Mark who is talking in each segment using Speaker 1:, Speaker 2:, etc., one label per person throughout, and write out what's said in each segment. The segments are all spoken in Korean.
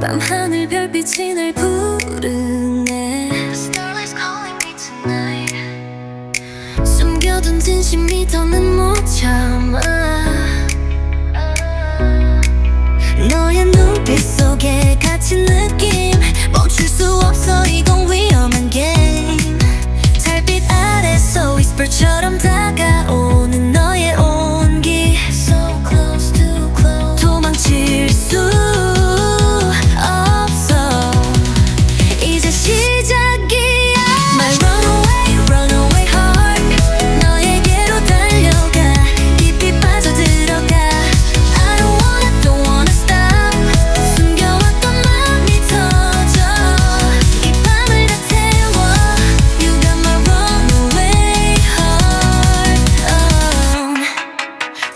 Speaker 1: 밤하늘 별빛이 날 부르네
Speaker 2: Starlight's calling me tonight
Speaker 1: 숨겨둔 진심이 더는 몰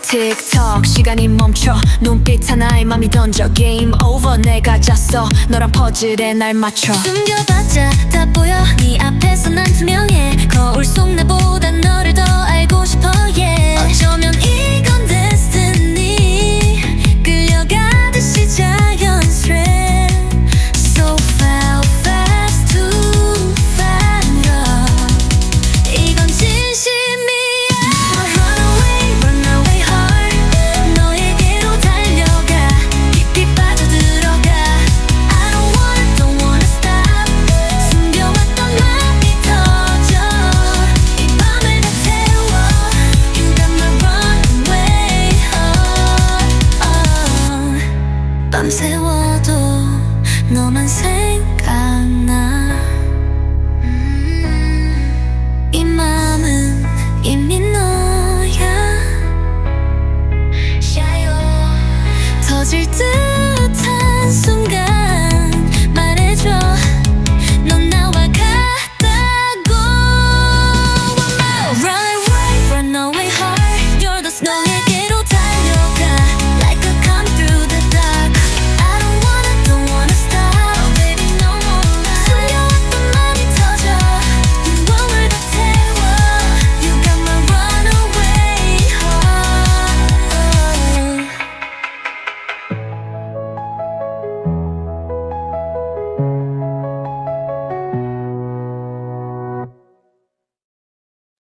Speaker 1: 틱톡 시간이 멈춰 눈빛 하나에 맘이 던져 게임 오버 내가 잤어 너랑 퍼즐에 날 맞춰 숨겨봤자 다 보여 네 앞에서 난 투명해 거울 속 내 보여 밤 새워도 너만 생각나. 음, 이 맘은 이미 너야. 터질 듯한 숨